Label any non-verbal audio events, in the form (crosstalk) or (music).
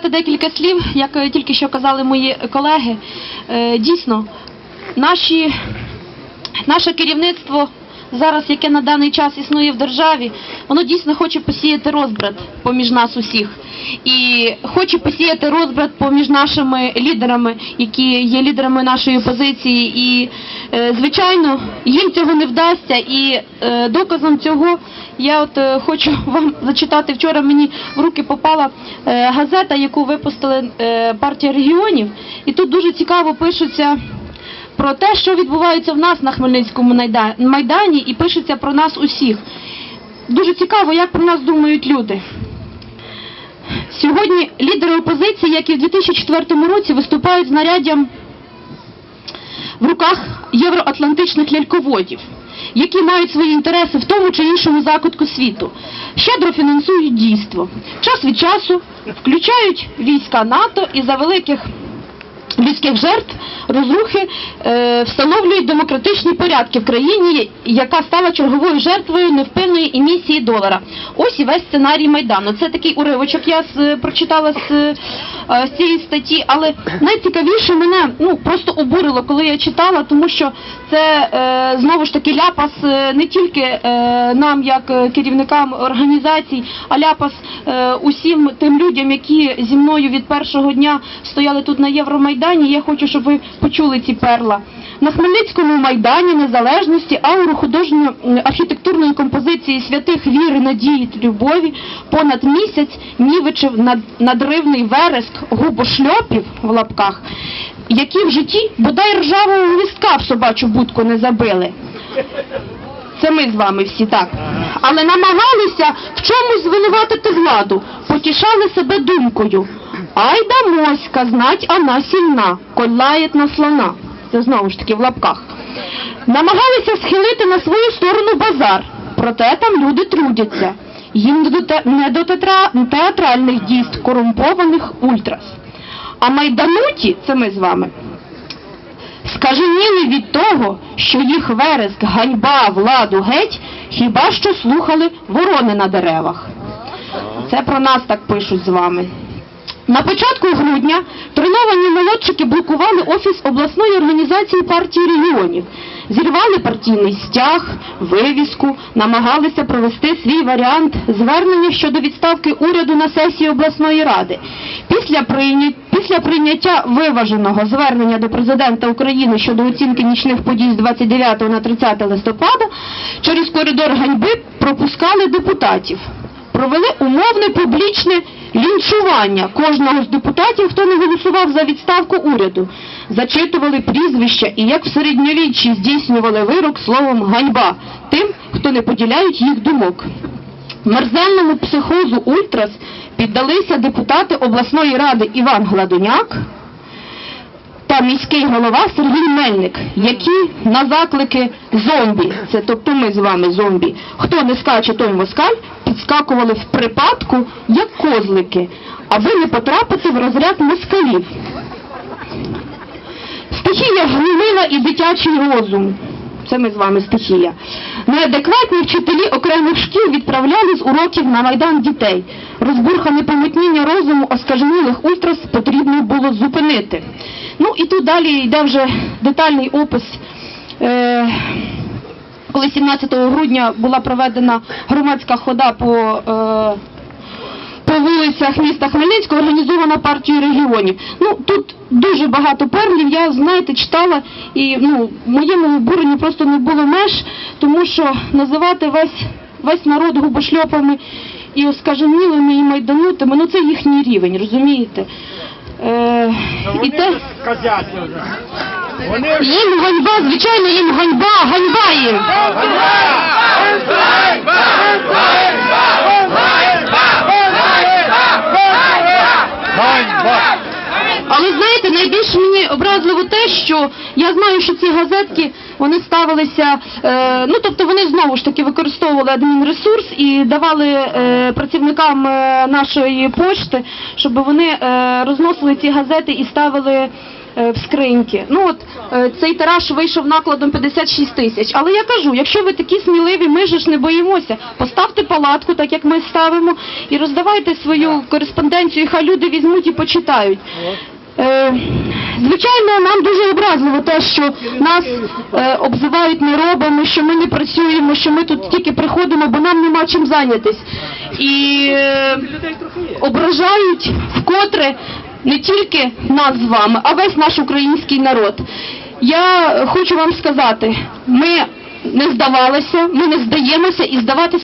сказати декілька слів, як е, тільки що казали мої колеги. Е, Дійсно, наші, наше керівництво зараз, яке на даний час існує в державі, воно дійсно хоче посіяти розбрат поміж нас усіх. І хоче посіяти розбрат поміж нашими лідерами, які є лідерами нашої опозиції. І, звичайно, їм цього не вдасться. І е, доказом цього я от е, хочу (laughs) вам зачитати. Вчора мені в руки попала е, газета, яку випустили е, партія регіонів. І тут дуже цікаво пишуться про те, що відбувається в нас на Хмельницькому майдані, і пишеться про нас усіх. Дуже цікаво, як про нас думають люди. Сьогодні лідери опозиції, як і в 2004 році, виступають з наряддям в руках євроатлантичних ляльководів, які мають свої інтереси в тому чи іншому закутку світу, щедро фінансують дійство. Час від часу включають війська НАТО і за великих людських жертв, розрухи е, встановлюють демократичні порядки в країні, яка стала черговою жертвою невпинної емісії долара. Ось і весь сценарій Майдану. Це такий уривочок я з, прочитала з, е, з цієї статті, але найцікавіше мене ну, просто обурило, коли я читала, тому що це е, знову ж таки ляпас е, не тільки е, нам, як е, керівникам організацій, а ляпас е, усім тим людям, які зі мною від першого дня стояли тут на Євромайдані. Я хочу, щоб ви почули ці перла. На Хмельницькому майдані незалежності ауру художньо-архітектурної композиції святих віри, надії та любові понад місяць нівичив над, надривний вереск губошльопів в лапках, які в житті бодай ржавого гвіздка в собачу будку не забили. Це ми з вами всі так. Але намагалися в чомусь звинуватити владу, потішали себе думкою. Ай да моська, знать она сильна, коль на слона. Це знову ж таки в лапках. Намагалися схилити на свою сторону базар, проте там люди трудяться. Їм не до, театральних дійств корумпованих ультрас. А майдануті, це ми з вами, скаженіли від того, що їх вереск, ганьба, владу геть, хіба що слухали ворони на деревах. Це про нас так пишуть з вами. На початку грудня треновані молодчики блокували офіс обласної організації партії регіонів, зірвали партійний стяг, вивіску, намагалися провести свій варіант звернення щодо відставки уряду на сесії обласної ради. Після, прийня... Після прийняття виваженого звернення до президента України щодо оцінки нічних подій з 29 на 30 листопада через коридор ганьби пропускали депутатів провели умовне публічне лінчування кожного з депутатів, хто не голосував за відставку уряду, зачитували прізвища і як в середньовіччі здійснювали вирок словом ганьба тим, хто не поділяють їх думок. Мерзельному психозу ультрас піддалися депутати обласної ради Іван Гладуняк та міський голова Сергій Мельник, які на заклики зомбі, це тобто ми з вами зомбі, хто не скаче, той москаль, підскакували в припадку, як козлики, аби не потрапити в розряд москалів. Стихія гнилила і дитячий розум. Це ми з вами стихія. Неадекватні вчителі окремих шкіл відправляли з уроків на майдан дітей. Розбурхане помутніння розуму оскаженілих ультрас потрібно було зупинити. Ну і тут далі йде вже детальний опис. Е, коли 17 грудня була проведена громадська хода по е, по вулицях міста Хмельницького організована партією регіонів. Ну тут дуже багато перлів. Я знаєте, читала і ну моєму обуренню просто не було меж, тому що називати весь весь народ губошльопами і оскаженілими і майданутими, ну це їхній рівень, розумієте? Е, і те, їм ганьба, звичайно, їм ганьба, ганьба їм. Але знаєте, найбільше мені образливо те, що я знаю, що ці газетки вони ставилися, е, ну тобто вони знову ж таки використовували адмінресурс і давали е, працівникам е, нашої пошти, щоб вони е, розносили ці газети і ставили в скриньки. Ну от е, цей тираж вийшов накладом 56 тисяч. Але я кажу, якщо ви такі сміливі, ми ж не боїмося. Поставте палатку, так як ми ставимо, і роздавайте свою кореспонденцію, хай люди візьмуть і почитають. Е, звичайно, нам дуже образливо те, що нас е, обзивають неробами, що ми не працюємо, що ми тут тільки приходимо, бо нам нема чим зайнятись. І е, ображають вкотре не тільки нас з вами, а весь наш український народ. Я хочу вам сказати, ми не здавалися, ми не здаємося і здаватися.